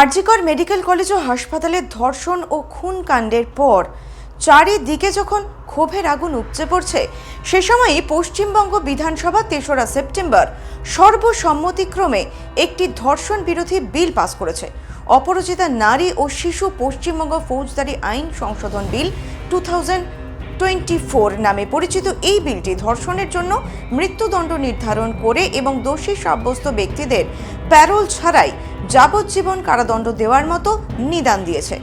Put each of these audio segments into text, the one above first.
RG Kar medical college ও হাসপাতালে ধর্ষণ ও খুন কাণ্ডের পর চারিদিকে যখন ক্ষোভের আগুন উপচে পড়ছে, সে সময়ই পশ্চিমবঙ্গ বিধানসভা তেসরা সেপ্টেম্বর সর্বসম্মতিক্রমে একটি ধর্ষণ বিরোধী বিল পাস করেছে। অপরাজিতা নারী ও শিশু পশ্চিমবঙ্গ ফৌজদারি আইন সংশোধন বিল টু টোয়েন্টি ফোর নামে পরিচিত এই বিলটি ধর্ষণের জন্য মৃত্যুদণ্ড নির্ধারণ করে এবং দোষী সাব্যস্ত ব্যক্তিদের প্যারোল ছাড়াই যাবজ্জীবন কারাদণ্ড দেওয়ার মতো নিদান দিয়েছে।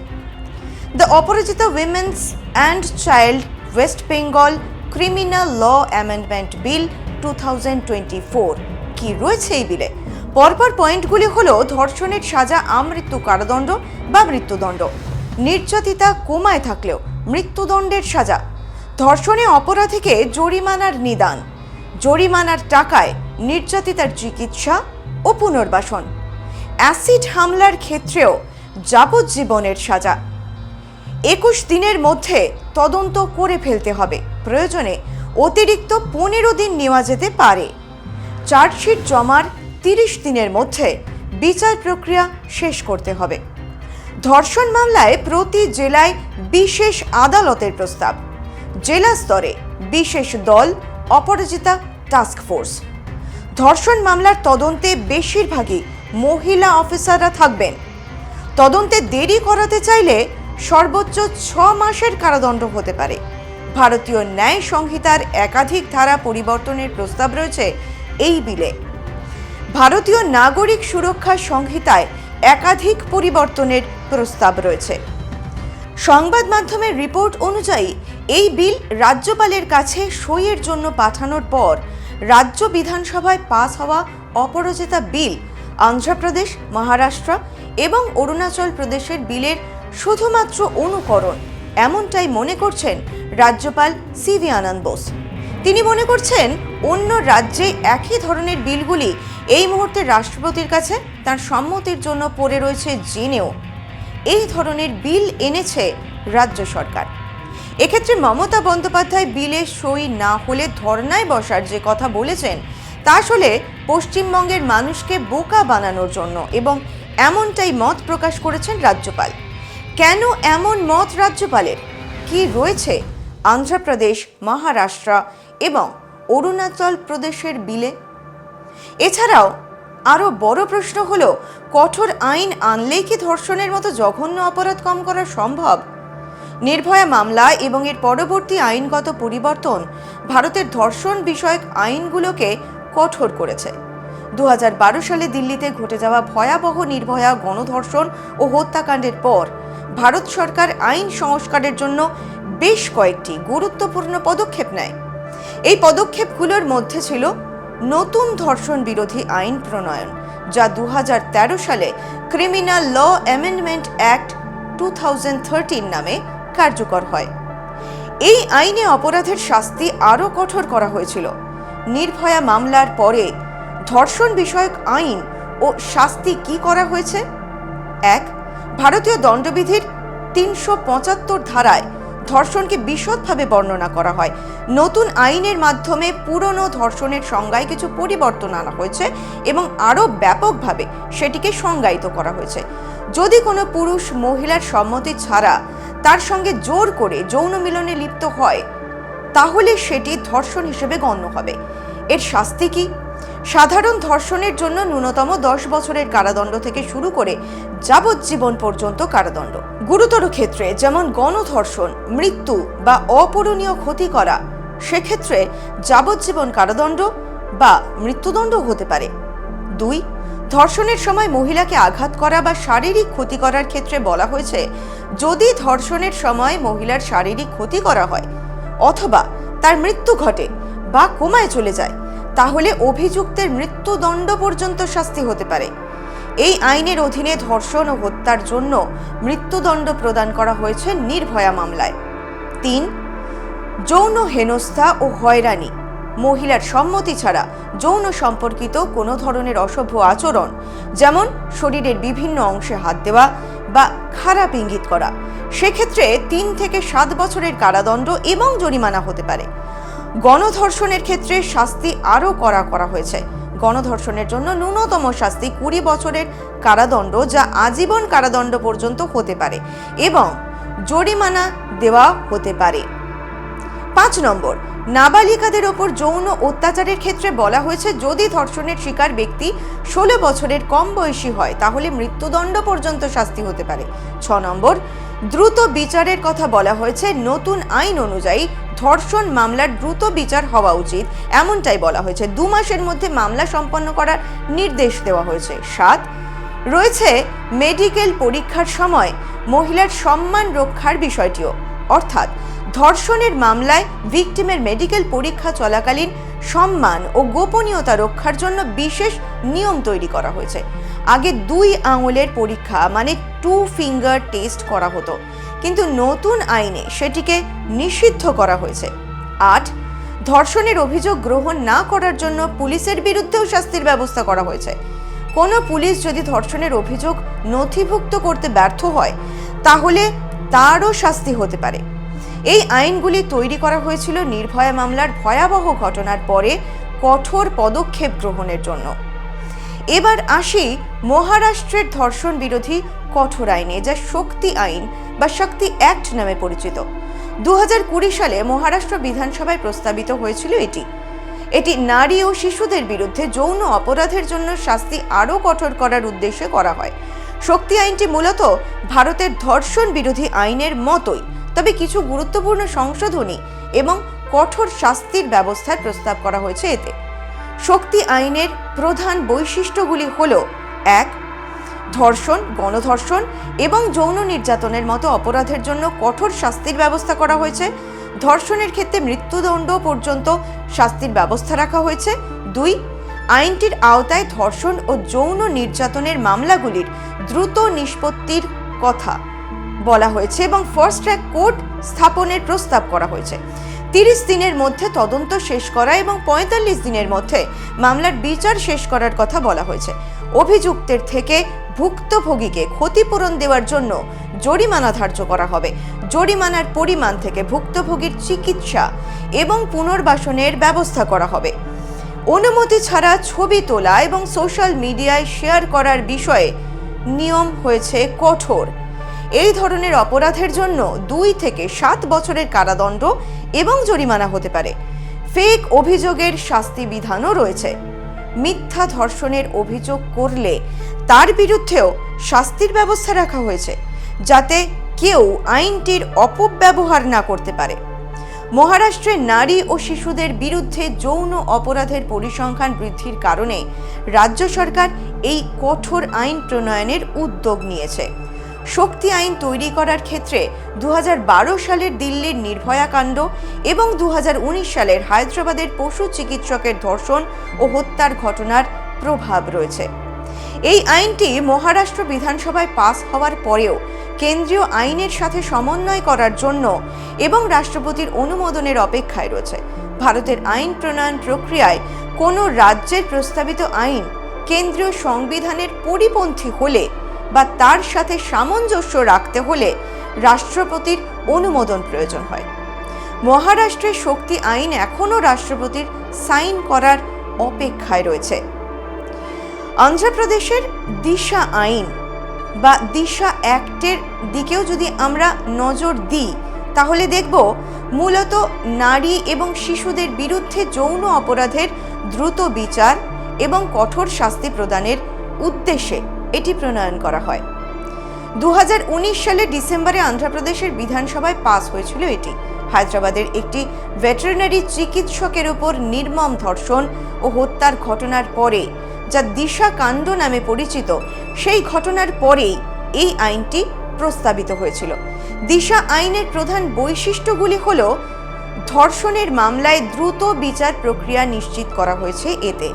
The Aparajita women's and child West Bengal criminal law amendment bill two thousand twenty four. কী রয়েছে এই বিলে? পরপর পয়েন্টগুলি হল ধর্ষণের সাজা, আমৃত্যু কারাদণ্ড বা মৃত্যুদণ্ড। নির্যাতিতা কোমায় থাকলেও মৃত্যুদণ্ডের সাজা ধর্ষণে অপরাধীকে জরিমানার নিদান। জরিমানার টাকায় নির্যাতিতার চিকিৎসা ও পুনর্বাসন। অ্যাসিড হামলার ক্ষেত্রেও যাবজ্জীবনের সাজা। একুশ দিনের মধ্যে তদন্ত করে ফেলতে হবে। প্রয়োজনে অতিরিক্ত পনেরো দিন নেওয়া যেতে পারে। চার্জশিট জমার তিরিশ দিনের মধ্যে বিচার প্রক্রিয়া শেষ করতে হবে। ধর্ষণ মামলায় প্রতি জেলায় বিশেষ আদালতের প্রস্তাব। জেলা স্তরে বিশেষ দল, অপরাজিতা টাস্ক ফোর্স ধর্ষণ মামলার তদন্তে বেশিরভাগই মহিলা অফিসাররা থাকবেন। তদন্তে দেরি করাতে চাইলে সর্বোচ্চ ছ মাসের কারাদণ্ড হতে পারে। ভারতীয় ন্যায় সংহিতার একাধিক ধারা পরিবর্তনের প্রস্তাব রয়েছে এই বিলে। ভারতীয় নাগরিক সুরক্ষা সংহিতায় একাধিক পরিবর্তনের প্রস্তাব রয়েছে। সংবাদ মাধ্যমের রিপোর্ট অনুযায়ী, এই বিল রাজ্যপালের কাছে সইয়ের জন্য পাঠানোর পর রাজ্য বিধানসভায় পাস হওয়া অপরাজিতা বিল অন্ধ্রপ্রদেশ মহারাষ্ট্র এবং অরুণাচল প্রদেশের বিলের শুধুমাত্র অনুকরণ। এমনটাই মনে করছেন রাজ্যপাল সিভি আনন্দ বোস। তিনি মনে করছেন, অন্য রাজ্যে একই ধরনের বিলগুলি এই মুহূর্তে রাষ্ট্রপতির কাছে, তার সম্মতির জন্য পড়ে রয়েছে জেনেও। এই ধরনের বিল এনেছে রাজ্য সরকার। এক্ষেত্রে মমতা বন্দ্যোপাধ্যায় বিলে সই না হলে ধর্নায় বসার যে কথা বলেছেন, তা আসলে পশ্চিমবঙ্গের মানুষকে বোকা বানানোর জন্য এবং এমনটাই মত প্রকাশ করেছেন রাজ্যপাল। কেন এমন মত রাজ্যপালের? কি রয়েছে অন্ধ্রপ্রদেশ মহারাষ্ট্র এবং অরুণাচল প্রদেশের বিলে? এছাড়াও আরও বড় প্রশ্ন হলো, কঠোর আইন আনলেই কি ধর্ষণের মতো জঘন্য অপরাধ কম করা সম্ভব? নির্ভয়া মামলা এবং এর পরবর্তী আইনগত পরিবর্তন ভারতের ধর্ষণ বিষয়ক আইনগুলোকে কঠোর করেছে। দু হাজার বারো সালে দিল্লিতে ঘটে যাওয়া ভয়াবহ নির্ভয়া গণধর্ষণ ও হত্যাকাণ্ডের পর ভারত সরকার আইন সংস্কারের জন্য বেশ কয়েকটি গুরুত্বপূর্ণ পদক্ষেপ নেয়। এই পদক্ষেপগুলোর মধ্যে ছিল নতুন ধর্ষণ বিরোধী আইন প্রণয়ন, যা দু হাজার তেরো সালে criminal law amendment act two নামে কার্যকর হয়। এই আইনে অপরাধের শাস্তি আরও কঠোর করা হয়েছিল। নির্ভয়া মামলার পরে ধর্ষণ বিষয়ক আইন ও শাস্তি কি করা হয়েছে? এক, ভারতীয় দণ্ডবিধির তিনশো পঁচাত্তর ধারায় ধর্ষণকে বিশদভাবে বর্ণনা করা হয়। নতুন আইনের মাধ্যমে পুরনো ধর্ষণের সংজ্ঞায় কিছু পরিবর্তন আনা হয়েছে এবং আরও ব্যাপকভাবে সেটিকে সংজ্ঞায়িত করা হয়েছে। যদি কোনো পুরুষ মহিলার সম্মতি ছাড়া তার সঙ্গে জোর করে যৌন মিলনে লিপ্ত হয়, তাহলে সেটি ধর্ষণ হিসেবে গণ্য হবে। এর শাস্তি কি? সাধারণ ধর্ষণের জন্য ন্যূনতম দশ বছরের কারাদণ্ড থেকে শুরু করে যাবজ্জীবন পর্যন্ত কারাদণ্ড। গুরুতর ক্ষেত্রে যেমন গণধর্ষণ, মৃত্যু বা অপূরণীয় ক্ষতি করা, সেক্ষেত্রে যাবজ্জীবন কারাদণ্ড বা মৃত্যুদণ্ড হতে পারে। দুই, ধর্ষণের সময় মহিলাকে আঘাত করা বা শারীরিক ক্ষতি করার ক্ষেত্রে বলা হয়েছে, যদি ধর্ষণের সময় মহিলার শারীরিক ক্ষতি করা হয় অথবা তার মৃত্যু ঘটে বা কোমায় চলে যায় তাহলে অভিযুক্তের মৃত্যুদণ্ড পর্যন্ত শাস্তি হতে পারে। এই আইনের অধীনে ধর্ষণ ও হত্যার জন্য মৃত্যুদণ্ড প্রদান করা হয়েছে নির্ভয়া মামলায়। তিন, যৌন হেনস্থা ও হয়রানি। মহিলার সম্মতি ছাড়া যৌন সম্পর্কিত কোনো ধরনের অসভ্য আচরণ, যেমন শরীরের বিভিন্ন অংশে হাত দেওয়া বা খারাপ ইঙ্গিত করা, সেক্ষেত্রে তিন থেকে সাত বছরের কারাদণ্ড এবং জরিমানা হতে পারে। গণধর্ষণের ক্ষেত্রে শাস্তি আরও কড়া করা হয়েছে। গণধর্ষণের জন্য ন্যূনতম শাস্তি কুড়ি বছরের কারাদণ্ড, যা আজীবন কারাদণ্ড পর্যন্ত হতে পারে এবং জরিমানা দেওয়া হতে পারে। পাঁচ নম্বর, নাবালিকাদের ওপর যৌন অত্যাচারের ক্ষেত্রে বলা হয়েছে, যদি ধর্ষণের শিকার ব্যক্তি ষোলো বছরের কম বয়সী হয়, তাহলে মৃত্যুদণ্ড পর্যন্ত শাস্তি হতে পারে। ছ নম্বর দ্রুত বিচারের কথা বলা হয়েছে, নতুন আইন অনুযায়ী ধর্ষণ মামলার দ্রুত বিচার হওয়া উচিত, এমনটাই বলা হয়েছে। দু মাসের মধ্যে মামলা সম্পন্ন করার নির্দেশ দেওয়া হয়েছে। সাত, রয়েছে মেডিকেল পরীক্ষার সময় মহিলার সম্মান রক্ষার বিষয়টিও। অর্থাৎ, ধর্ষণের মামলায় ভিকটিমের মেডিকেল পরীক্ষা চলাকালীন সম্মান ও গোপনীয়তা রক্ষার জন্য বিশেষ নিয়ম তৈরি করা হয়েছে। আগে দুই আঙুলের পরীক্ষা মানে টু ফিঙ্গার টেস্ট করা হতো। কিন্তু নতুন আইনে সেটিকে নিষিদ্ধ করা হয়েছে। আট, ধর্ষণের অভিযোগ গ্রহণ না করার জন্য পুলিশের বিরুদ্ধেও শাস্তির ব্যবস্থা করা হয়েছে। কোনো পুলিশ যদি ধর্ষণের অভিযোগ নথিভুক্ত করতে ব্যর্থ হয়, তাহলে তারও শাস্তি হতে পারে। এই আইনগুলি তৈরি করা হয়েছিল নির্ভয়া মামলার ভয়াবহ ঘটনার পরে কঠোর পদক্ষেপ গ্রহণের জন্য। এবার আসি মহারাষ্ট্রের ধর্ষণ বিরোধী কঠোর আইনে, যা শক্তি আইন বা শক্তি অ্যাক্ট নামে পরিচিত। দু হাজার কুড়ি সালে মহারাষ্ট্র বিধানসভায় প্রস্তাবিত হয়েছিল এটি। এটি নারী ও শিশুদের বিরুদ্ধে যৌন অপরাধের জন্য শাস্তি আরও কঠোর করার উদ্দেশ্যে করা হয়। শক্তি আইনটি মূলত ভারতের ধর্ষণ বিরোধী আইনের মতোই, তবে কিছু গুরুত্বপূর্ণ সংশোধনী এবং কঠোর শাস্তির ব্যবস্থার প্রস্তাব করা হয়েছে এতে। শক্তি আইনের প্রধান বৈশিষ্ট্যগুলি হল, এক, ধর্ষণ, গণধর্ষণ এবং যৌন নির্যাতনের মতো অপরাধের জন্য কঠোর শাস্তির ব্যবস্থা করা হয়েছে। ধর্ষণের ক্ষেত্রে মৃত্যুদণ্ড পর্যন্ত শাস্তির ব্যবস্থা রাখা হয়েছে। দুই, আইনটির আওতায় ধর্ষণ ও যৌন নির্যাতনের মামলাগুলির দ্রুত নিষ্পত্তির কথা বলা হয়েছে এবং ফার্স্ট ট্র্যাক কোর্ট স্থাপনের প্রস্তাব করা হয়েছে। তিরিশ দিনের মধ্যে তদন্ত শেষ করা এবং পঁয়তাল্লিশ দিনের মধ্যে মামলার বিচার শেষ করার কথা বলা হয়েছে। অভিযুক্তের থেকে ভুক্তভোগীকে ক্ষতিপূরণ দেওয়ার জন্য জরিমানা ধার্য করা হবে। জরিমানার পরিমাণ থেকে ভুক্তভোগীর চিকিৎসা এবং পুনর্বাসনের ব্যবস্থা করা হবে। অনুমতি ছাড়া ছবি তোলা এবং সোশ্যাল মিডিয়ায় শেয়ার করার বিষয়ে নিয়ম হয়েছে কঠোর। এই ধরনের অপরাধের জন্য দুই থেকে সাত বছরের কারাদণ্ড এবং জরিমানা হতে পারে। ফেক অভিযোগের শাস্তি বিধানও রয়েছে। মিথ্যা ধর্ষণের অভিযোগ করলে তার বিরুদ্ধেও শাস্তির ব্যবস্থা রাখা হয়েছে, যাতে কেউ আইনটির অপব্যবহার না করতে পারে। মহারাষ্ট্রে নারী ও শিশুদের বিরুদ্ধে যৌন অপরাধের পরিসংখ্যান বৃদ্ধির কারণে রাজ্য সরকার এই কঠোর আইন প্রণয়নের উদ্যোগ নিয়েছে। শক্তি আইন তৈরি করার ক্ষেত্রে দু হাজার বারো সালের দিল্লির নির্ভয়া কাণ্ড এবং দু হাজার উনিশ সালের হায়দ্রাবাদের পশু চিকিৎসকের ধর্ষণ ও হত্যার ঘটনার প্রভাব রয়েছে। এই আইনটি মহারাষ্ট্র বিধানসভায় পাস হওয়ার পরেও কেন্দ্রীয় আইনের সাথে সমন্বয় করার জন্য এবং রাষ্ট্রপতির অনুমোদনের অপেক্ষায় রয়েছে। ভারতের আইন প্রণয়ন প্রক্রিয়ায় কোনো রাজ্যের প্রস্তাবিত আইন কেন্দ্রীয় সংবিধানের পরিপন্থী হলে বা তার সাথে সামঞ্জস্য রাখতে হলে রাষ্ট্রপতির অনুমোদন প্রয়োজন হয়। মহারাষ্ট্রের শক্তি আইন এখনও রাষ্ট্রপতির সাইন করার অপেক্ষায় রয়েছে। অন্ধ্রপ্রদেশের দিশা আইন বা দিশা অ্যাক্টের দিকেও যদি আমরা নজর দিই, তাহলে দেখব মূলত নারী এবং শিশুদের বিরুদ্ধে যৌন অপরাধের দ্রুত বিচার এবং কঠোর শাস্তি প্রদানের উদ্দেশ্যে এটি প্রণয়ন করা হয়। দু সালে ডিসেম্বরে অন্ধ্রপ্রদেশের বিধানসভায় পাস হয়েছিল এটি। হায়দ্রাবাদের একটি ভেটেরিনারি চিকিৎসকের উপর নির্মম ধর্ষণ ও হত্যার ঘটনার পরে, যা দিশা কাণ্ড নামে পরিচিত, সেই ঘটনার পরেই এই আইনটি প্রস্তাবিত হয়েছিল। দিশা আইনের প্রধান বৈশিষ্ট্যগুলি হল, ধর্ষণের মামলায় দ্রুত বিচার প্রক্রিয়া নিশ্চিত করা হয়েছে এতে।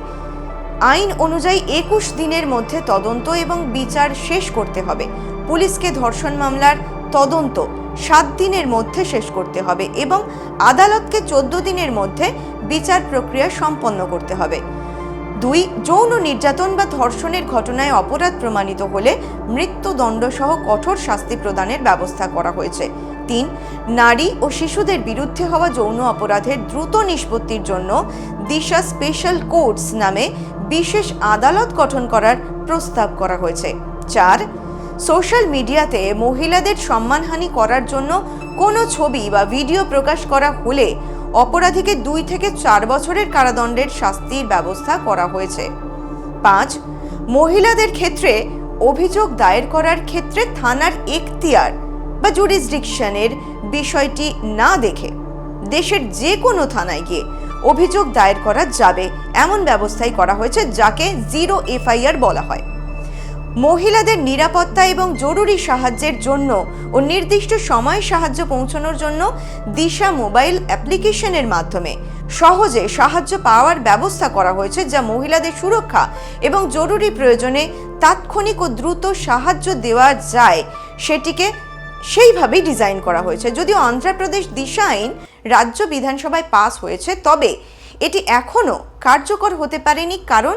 আইন অনুযায়ী একুশ দিনের মধ্যে তদন্ত এবং বিচার শেষ করতে হবে। পুলিশকে ধর্ষণ মামলার তদন্ত সাত দিনের মধ্যে শেষ করতে হবে এবং আদালতকে চোদ্দ দিনের মধ্যে বিচার প্রক্রিয়া সম্পন্ন করতে হবে। দুই, যৌন নির্যাতন বা ধর্ষণের ঘটনায় অপরাধ প্রমাণিত হলে মৃত্যুদণ্ড সহ কঠোর শাস্তি প্রদানের ব্যবস্থা করা হয়েছে। তিন, নারী ও শিশুদের বিরুদ্ধে হওয়া যৌন অপরাধের দ্রুত নিষ্পত্তির জন্য দিশা স্পেশাল কোর্টস নামে বিশেষ আদালত গঠন করার প্রস্তাব করা হয়েছে। চার, সোশ্যাল মিডিয়াতে মহিলাদের সম্মানহানি করার জন্য কোনো ছবি বা ভিডিও প্রকাশ করা হলে অপরাধীকে দুই থেকে চার বছরের কারাদণ্ডের শাস্তির ব্যবস্থা করা হয়েছে। পাঁচ, মহিলাদের ক্ষেত্রে অভিযোগ দায়ের করার ক্ষেত্রে থানার এখতিয়ার বা জুরিসডিকশনের বিষয়টি না দেখে দেশের যে কোনো থানায় গিয়ে অভিযোগ দায়ের করা যাবে। এমন ব্যবস্থাই করা হয়েছে, যাকে জিরো এফআইআর বলা হয়। মহিলাদের নিরাপত্তা এবং জরুরি সাহায্যের জন্য ও নির্দিষ্ট সময়ে সাহায্য পৌঁছানোর জন্য দিশা মোবাইল অ্যাপ্লিকেশনের মাধ্যমে সহজে সাহায্য পাওয়ার ব্যবস্থা করা হয়েছে, যা মহিলাদের সুরক্ষা এবং জরুরি প্রয়োজনে তাৎক্ষণিক ও দ্রুত সাহায্য দেওয়া যায়। সেটিকে সেইভাবেই ডিজাইন করা হয়েছে। যদিও অন্ধ্রপ্রদেশ দিশা আইন রাজ্য বিধানসভায় পাস হয়েছে, তবে এটি এখনও কার্যকর হতে পারেনি কারণ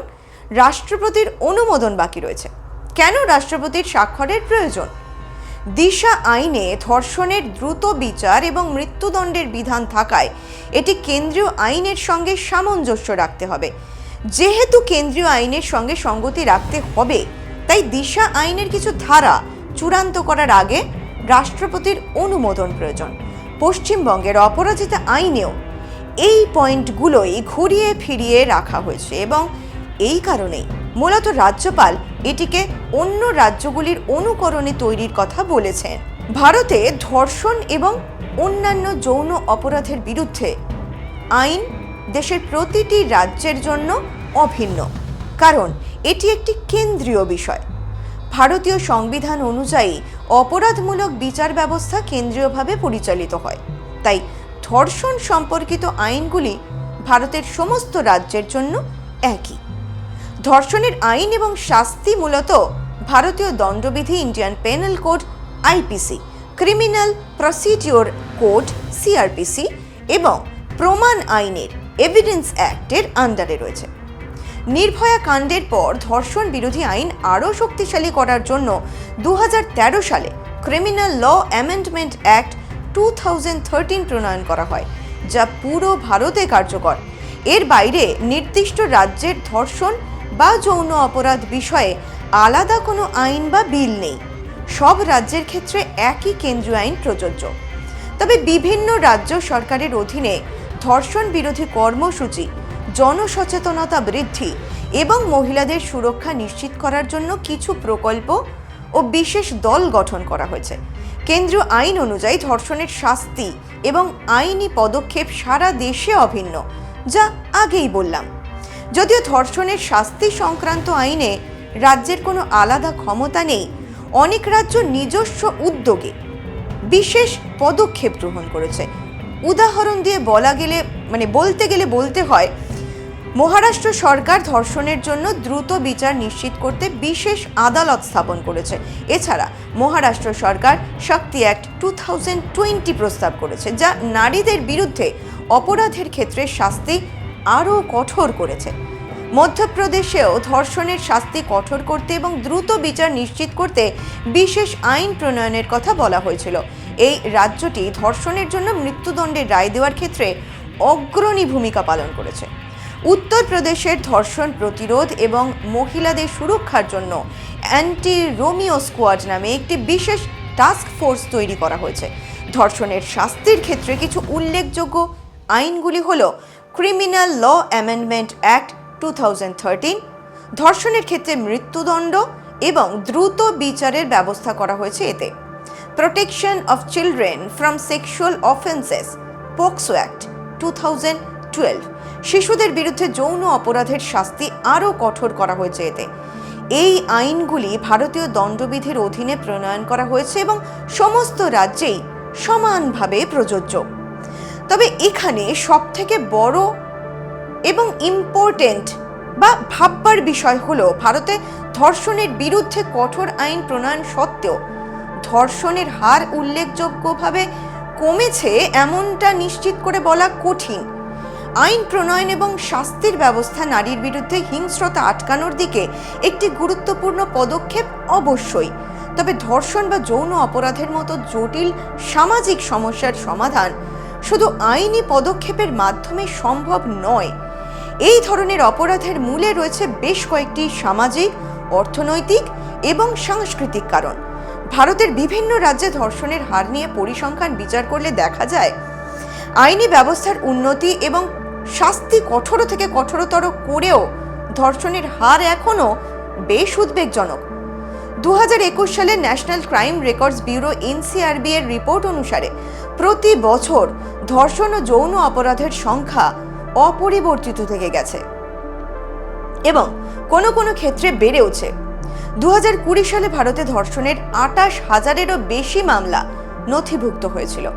রাষ্ট্রপতির অনুমোদন বাকি রয়েছে। কেন রাষ্ট্রপতির স্বাক্ষরের প্রয়োজন? দিশা আইনে ধর্ষণের দ্রুত বিচার এবং মৃত্যুদণ্ডের বিধান থাকায় এটি কেন্দ্রীয় আইনের সঙ্গে সামঞ্জস্য রাখতে হবে। যেহেতু কেন্দ্রীয় আইনের সঙ্গে সঙ্গতি রাখতে হবে, তাই দিশা আইনের কিছু ধারা চূড়ান্ত করার আগে রাষ্ট্রপতির অনুমোদন প্রয়োজন। পশ্চিমবঙ্গের অপরাজিতা আইনেও এই পয়েন্টগুলোই ঘুরিয়ে ফিরিয়ে রাখা হয়েছে এবং এই কারণেই মূলত রাজ্যপাল এটিকে অন্য রাজ্যগুলির অনুকরণে তৈরির কথা বলেছেন। ভারতে ধর্ষণ এবং অন্যান্য যৌন অপরাধের বিরুদ্ধে আইন দেশের প্রতিটি রাজ্যের জন্য অভিন্ন। কারণ এটি একটি কেন্দ্রীয় বিষয়। ভারতীয় সংবিধান অনুযায়ী অপরাধমূলক বিচার ব্যবস্থা কেন্দ্রীয়ভাবে পরিচালিত হয়। তাই ধর্ষণ সম্পর্কিত আইনগুলি ভারতের সমস্ত রাজ্যের জন্য একই। ধর্ষণের আইন এবং শাস্তি মূলত ভারতীয় দণ্ডবিধি Indian penal code IPC criminal procedure code CrPC এবং প্রমাণ আইনের, এভিডেন্স অ্যাক্টের আন্ডারে রয়েছে। নির্ভয়া কাণ্ডের পর ধর্ষণ বিরোধী আইন আরও শক্তিশালী করার জন্য দু হাজার তেরো সালে criminal law amendment act two প্রণয়ন করা হয়, যা পুরো ভারতে কার্যকর। এর বাইরে নির্দিষ্ট রাজ্যের ধর্ষণ বা যৌন অপরাধ বিষয়ে আলাদা কোনো আইন বা বিল নেই। সব রাজ্যের ক্ষেত্রে একই কেন্দ্রীয় আইন প্রযোজ্য। তবে বিভিন্ন রাজ্য সরকারের অধীনে ধর্ষণ বিরোধী কর্মসূচি জনসচেতনতা বৃদ্ধি এবং মহিলাদের সুরক্ষা নিশ্চিত করার জন্য কিছু প্রকল্প ও বিশেষ দল গঠন করা হয়েছে। কেন্দ্রীয় আইন অনুযায়ী ধর্ষণের শাস্তি এবং আইনি পদক্ষেপ সারা দেশে অভিন্ন, যা আগেই বললাম। যদিও ধর্ষণের শাস্তি সংক্রান্ত আইনে রাজ্যের কোনো আলাদা ক্ষমতা নেই, অনেক রাজ্য নিজস্ব উদ্যোগে বিশেষ পদক্ষেপ গ্রহণ করেছে। উদাহরণ দিয়ে বলা গেলে মানে বলতে গেলে বলতে হয় মহারাষ্ট্র সরকার ধর্ষণের জন্য দ্রুত বিচার নিশ্চিত করতে বিশেষ আদালত স্থাপন করেছে। এছাড়া মহারাষ্ট্র সরকার Shakti act two thousand twenty প্রস্তাব করেছে, যা নারীদের বিরুদ্ধে অপরাধের ক্ষেত্রে শাস্তি আরও কঠোর করেছে। মধ্যপ্রদেশেও ধর্ষণের শাস্তি কঠোর করতে এবং দ্রুত বিচার নিশ্চিত করতে বিশেষ আইন প্রণয়নের কথা বলা হয়েছিল। এই রাজ্যটি ধর্ষণের জন্য মৃত্যুদণ্ডের রায় দেওয়ার ক্ষেত্রে অগ্রণী ভূমিকা পালন করেছে। উত্তরপ্রদেশের ধর্ষণ প্রতিরোধ এবং মহিলাদের সুরক্ষার জন্য অ্যান্টি রোমিও স্কোয়াড নামে একটি বিশেষ টাস্ক ফোর্স তৈরি করা হয়েছে। ধর্ষণের শাস্তির ক্ষেত্রে কিছু উল্লেখযোগ্য আইনগুলি হল criminal law amendment act two ধর্ষণের ক্ষেত্রে মৃত্যুদণ্ড এবং দ্রুত বিচারের ব্যবস্থা করা হয়েছে এতে। Protection of children from sexual offences, POCSO act two শিশুদের বিরুদ্ধে যৌন অপরাধের শাস্তি আরও কঠোর করা হয়েছে এতে। এই আইনগুলি ভারতীয় দণ্ডবিধির অধীনে প্রণয়ন করা হয়েছে এবং সমস্ত রাজ্যেই সমানভাবে প্রযোজ্য। তবে এখানে সবথেকে বড় এবং ইম্পর্টেন্ট বা ভাববার বিষয় হলো, ভারতে ধর্ষণের বিরুদ্ধে কঠোর আইন প্রণয়ন সত্ত্বেও ধর্ষণের হার উল্লেখযোগ্যভাবে কমেছে এমনটা নিশ্চিত করে বলা কঠিন। আইন প্রণয়ন এবং শাস্তির ব্যবস্থা নারীর বিরুদ্ধে হিংস্রতা আটকানোর দিকে একটি গুরুত্বপূর্ণ পদক্ষেপ অবশ্যই। তবে ধর্ষণ বা যৌন অপরাধের মতো জটিল সামাজিক সমস্যার সমাধান শুধু আইনি পদক্ষেপের মাধ্যমে সম্ভব নয়। এই ধরনের অপরাধের মূলে রয়েছে বেশ কয়েকটি সামাজিক, অর্থনৈতিক এবং সাংস্কৃতিক কারণ। ভারতের বিভিন্ন রাজ্যে ধর্ষণের হার নিয়ে পরিসংখ্যান বিচার করলে দেখা যায়, আইনি ব্যবস্থার উন্নতি এবং শাস্তি কঠোর থেকে কঠোরতর করেও ধর্ষণের হার এখনও বেশ উদ্বেগজনক। দু হাজার একুশ সালে national crime records bureau NCRB এর রিপোর্ট অনুসারে প্রতি বছর ধর্ষণ ও যৌন অপরাধের সংখ্যা অপরিবর্তিত থেকে গেছে এবং কোনো কোনো ক্ষেত্রে বেড়েওছে। দু হাজার কুড়ি সালে ভারতে ধর্ষণের আটাশ হাজারেরও বেশি মামলা নথিভুক্ত হয়েছিল।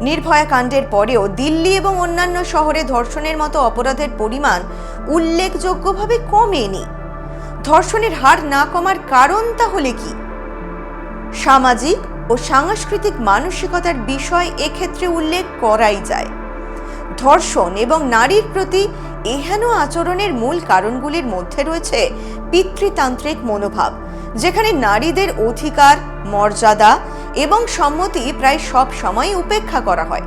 নির্ভয়া কাণ্ডের পরেও দিল্লি এবং অন্যান্য শহরে ধর্ষণের মতো অপরাধের পরিমাণ উল্লেখযোগ্যভাবে কমেনি। ধর্ষণের হার না কমার কারণ তাহলে কি? সামাজিক ও সাংস্কৃতিক মানসিকতার বিষয় এক্ষেত্রে উল্লেখ করাই যায়। ধর্ষণ এবং নারীর প্রতি এহেন আচরণের মূল কারণগুলির মধ্যে রয়েছে পিতৃতান্ত্রিক মনোভাব, যেখানে নারীদের অধিকার, মর্যাদা এবং সম্মতি প্রায় সব সময় উপেক্ষা করা হয়।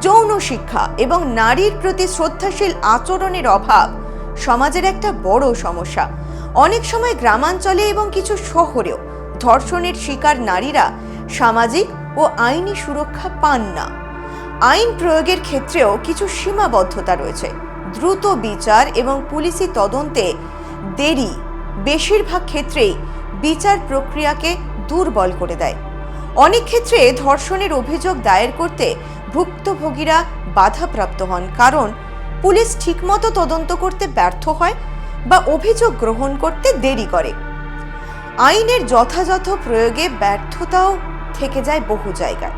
যৌন শিক্ষা এবং নারীর প্রতি শ্রদ্ধাশীল আচরণের অভাব সমাজের একটা বড় সমস্যা। অনেক সময় গ্রামাঞ্চলে এবং কিছু শহরেও ধর্ষণের শিকার নারীরা সামাজিক ও আইনি সুরক্ষা পান না। আইন প্রয়োগের ক্ষেত্রেও কিছু সীমাবদ্ধতা রয়েছে। দ্রুত বিচার এবং পুলিশি তদন্তে দেরি বেশিরভাগ ক্ষেত্রেই বিচার প্রক্রিয়াকে দুর্বল করে দেয়। অনেক ক্ষেত্রে ধর্ষণের অভিযোগ দায়ের করতে ভুক্তভোগীরা বাধাপ্রাপ্ত হন। কারণ, পুলিশ ঠিকমতো তদন্ত করতে ব্যর্থ হয় বা অভিযোগ গ্রহণ করতে দেরি করে। আইনের যথাযথ প্রয়োগে ব্যর্থতাও থেকে যায় বহু জায়গায়।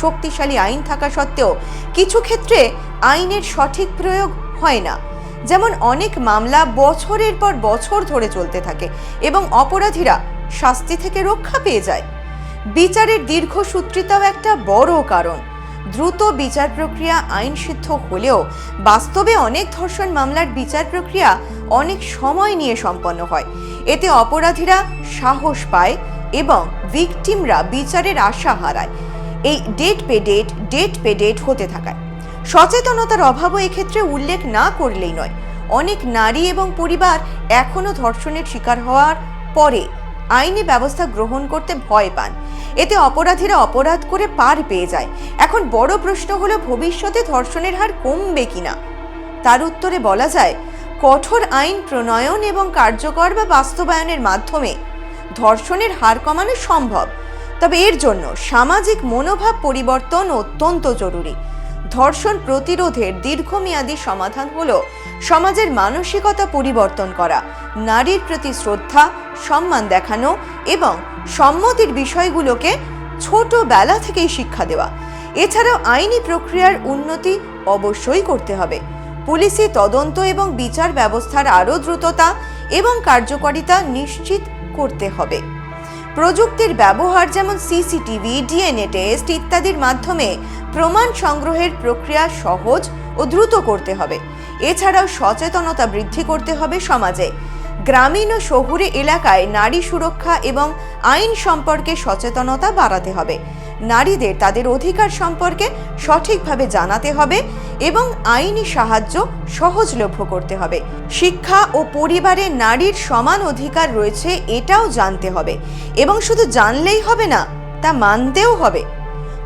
শক্তিশালী আইন থাকা সত্ত্বেও কিছু ক্ষেত্রে আইনের সঠিক প্রয়োগ হয় না। যেমন, অনেক মামলা বছরের পর বছর ধরে চলতে থাকে এবং অপরাধীরা শাস্তি থেকে রক্ষা পেয়ে যায়। বিচারের দীর্ঘসূত্রিতাও একটা বড় কারণ। দ্রুত বিচার প্রক্রিয়া আইন সিদ্ধ হলেও বাস্তবে অনেক ধর্ষণ মামলার বিচার প্রক্রিয়া অনেক সময় নিয়ে সম্পন্ন হয়। এতে অপরাধীরা সাহস পায় এবং ভিকটিমরা বিচারের আশা হারায়। এই ডেট পে ডেট ডেট পে ডেট হতে থাকায়। সচেতনতার অভাবও এক্ষেত্রে উল্লেখ না করলেই নয়। অনেক নারী এবং পরিবার এখনও ধর্ষণের শিকার হওয়ার পরে আইনি ব্যবস্থা গ্রহণ করতে ভয় পান। এতে অপরাধীরা অপরাধ করে পার পেয়ে যায়। এখন বড় প্রশ্ন হলো, ভবিষ্যতে ধর্ষণের হার কমবে কিনা? তার উত্তরে বলা যায়, কঠোর আইন প্রণয়ন এবং কার্যকর বা বাস্তবায়নের মাধ্যমে ধর্ষণের হার কমানো সম্ভব। তবে এর জন্য সামাজিক মনোভাব পরিবর্তন অত্যন্ত জরুরি। ধর্ষণ প্রতিরোধের দীর্ঘমেয়াদী সমাধান হলো সমাজের মানসিকতা পরিবর্তন করা, নারীর প্রতি শ্রদ্ধা, সম্মান দেখানো এবং সম্মতির বিষয়গুলোকে ছোটবেলা থেকেই শিক্ষা দেওয়া। এছাড়াও আইনি প্রক্রিয়ার উন্নতি অবশ্যই করতে হবে। পুলিশি তদন্ত এবং বিচার ব্যবস্থার আরও দ্রুততা এবং কার্যকারিতা নিশ্চিত করতে হবে। প্রযুক্তির ব্যবহার যেমন সিসিটিভি, ডিএনএ টেস্ট ইত্যাদির মাধ্যমে প্রমাণ সংগ্রহের প্রক্রিয়া সহজ ও দ্রুত করতে হবে। এছাড়াও সচেতনতা বৃদ্ধি করতে হবে সমাজে। গ্রামীণ ও শহুরে এলাকায় নারী সুরক্ষা এবং আইন সম্পর্কে সচেতনতা বাড়াতে হবে। নারীদের তাদের অধিকার সম্পর্কে সঠিকভাবে জানাতে হবে এবং আইনি সাহায্য সহজলভ্য করতে হবে। শিক্ষা ও পরিবারে নারীর সমান অধিকার রয়েছে এটাও জানতে হবে। এবং শুধু জানলেই হবে না, তা মানতেও হবে।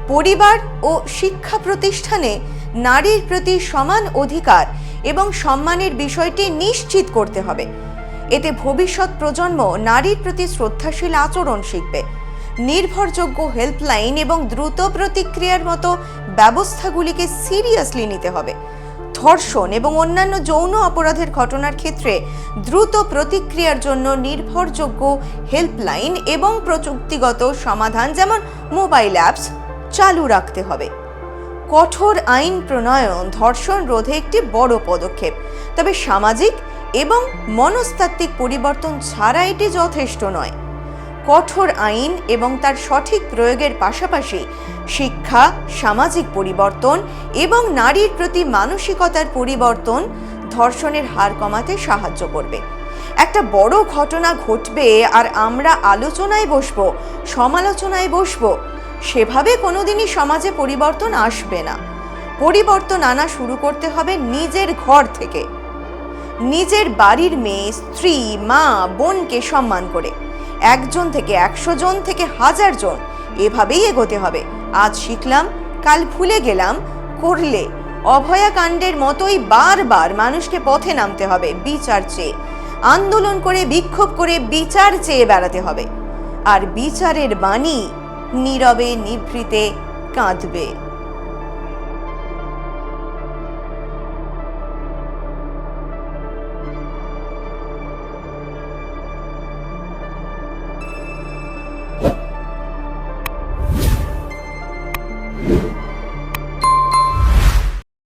পরিবার ও শিক্ষা প্রতিষ্ঠানে নারীর প্রতি সমান অধিকার এবং সম্মানের বিষয়টি নিশ্চিত করতে হবে। এতে ভবিষ্যৎ প্রজন্ম নারীর প্রতি শ্রদ্ধাশীল আচরণ শিখবে। নির্ভরযোগ্য হেল্পলাইন এবং দ্রুত প্রতিক্রিয়ার মতো ব্যবস্থাগুলিকে সিরিয়াসলি নিতে হবে। ধর্ষণ এবং অন্যান্য যৌন অপরাধের ঘটনার ক্ষেত্রে দ্রুত প্রতিক্রিয়ার জন্য নির্ভরযোগ্য হেল্পলাইন এবং প্রযুক্তিগত সমাধান যেমন মোবাইল অ্যাপস চালু রাখতে হবে। কঠোর আইন প্রণয়ন ধর্ষণ রোধে একটি বড় পদক্ষেপ। তবে সামাজিক এবং মনস্তাত্ত্বিক পরিবর্তন ছাড়া এটি যথেষ্ট নয়। কঠোর আইন এবং তার সঠিক প্রয়োগের পাশাপাশি শিক্ষা, সামাজিক পরিবর্তন এবং নারীর প্রতি মানসিকতার পরিবর্তন ধর্ষণের হার কমাতে সাহায্য করবে। একটা বড় ঘটনা ঘটবে আর আমরা আলোচনায় বসবো, সমালোচনায় বসবো। সেভাবে কোনোদিনই সমাজে পরিবর্তন আসবে না। পরিবর্তন আনা শুরু করতে হবে নিজের ঘর থেকে। নিজের বাড়ির মেয়ে, স্ত্রী, মা, বোনকে সম্মান করে। একজন থেকে একশো জন থেকে হাজার জন এভাবেই এগোতে হবে। আজ শিখলাম, কাল ভুলে গেলাম, করলে অভয়াকাণ্ডের মতোই বারবার মানুষকে পথে নামতে হবে, বিচার চেয়ে। আন্দোলন করে, বিক্ষোভ করে, বিচার চেয়ে বেড়াতে হবে। আর বিচারের বাণী নীরবে নিভৃতে কাঁদবে।